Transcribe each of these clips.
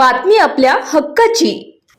बातमी आपल्या हक्काची.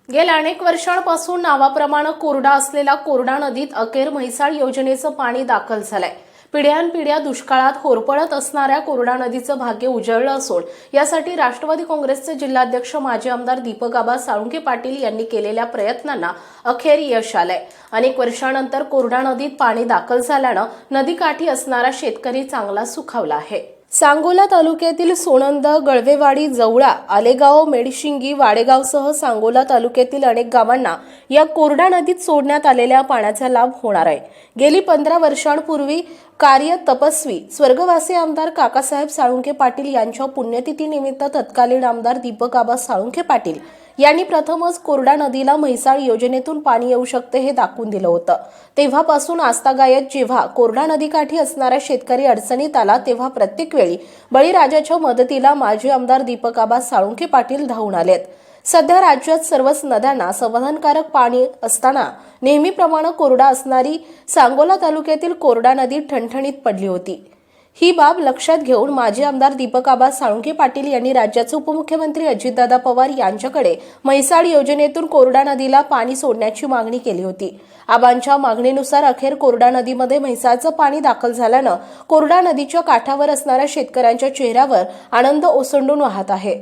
गेल्या अनेक वर्षांपासून नावाप्रमाणे कोरडा असलेल्या कोरडा नदीत अखेर म्हैसाळ योजनेचं पाणी दाखल झालंय. पिढ्यानपिढ्या दुष्काळात होरपळत असणाऱ्या कोरडा नदीचं भाग्य उजळलं असून यासाठी राष्ट्रवादी काँग्रेसचे जिल्हाध्यक्ष माजी आमदार दीपक आबा साळुंके पाटील यांनी केलेल्या प्रयत्नांना अखेर यश आलंय. अनेक वर्षानंतर कोरडा नदीत पाणी दाखल झाल्यानं नदीकाठी असणारा शेतकरी चांगला सुखावला आहे. सांगोला तालुक्यातील सोनंद गळवेवाडी जवळा आलेगाव मेडशिंगी वाडेगावसह सांगोला तालुक्यातील अनेक गावांना या कोरडा नदीत सोडण्यात आलेल्या पाण्याचा लाभ होणार आहे. गेली पंधरा वर्षांपूर्वी कार्य तपस्वी स्वर्गवासी आमदार काकासाहेब साळुंखे पाटील यांच्या पुण्यतिथीनिमित्त तत्कालीन आमदार दीपक आबा साळुंखे पाटील यांनी प्रथमच कोरडा नदीला म्हैसाळ योजनेतून पाणी येऊ शकते हे दाखवून दिलं होतं. तेव्हापासून आस्थागायत जेव्हा कोरडा नदीकाठी असणारा शेतकरी अडचणीत आला तेव्हा प्रत्येक वेळी बळीराजाच्या मदतीला माजी आमदार दीपकाबा साळुंखे पाटील धावून आलेत. सध्या राज्यात सर्वच नद्यांना समाधानकारक पाणी असताना नेहमीप्रमाणे कोरडा असणारी सांगोला तालुक्यातील कोरडा नदी ठणठणीत पडली होती. ही बाब लक्षात घेऊन माजी आमदार दीपक आबा साळुंके पाटील यांनी राज्याचे उपमुख्यमंत्री अजितदादा पवार यांच्याकडे म्हैसाळ योजनेतून कोरडा नदीला पाणी सोडण्याची मागणी केली होती. आबांच्या मागणीनुसार अखेर कोरडा नदीमध्ये म्हैसाळचं पाणी दाखल झाल्यानं कोरडा नदीच्या काठावर असणाऱ्या शेतकऱ्यांच्या चेहऱ्यावर आनंद ओसंडून वाहत आहे.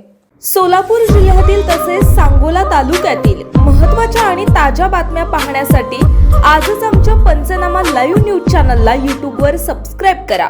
सोलापूर जिल्ह्यातील तसेच सांगोला तालुक्यातील महत्त्वाच्या आणि ताज्या बातम्या पाहण्यासाठी आजच आमच्या पंचनामा लाईव्ह न्यूज चॅनलला यूट्यूबवर सबस्क्राईब करा.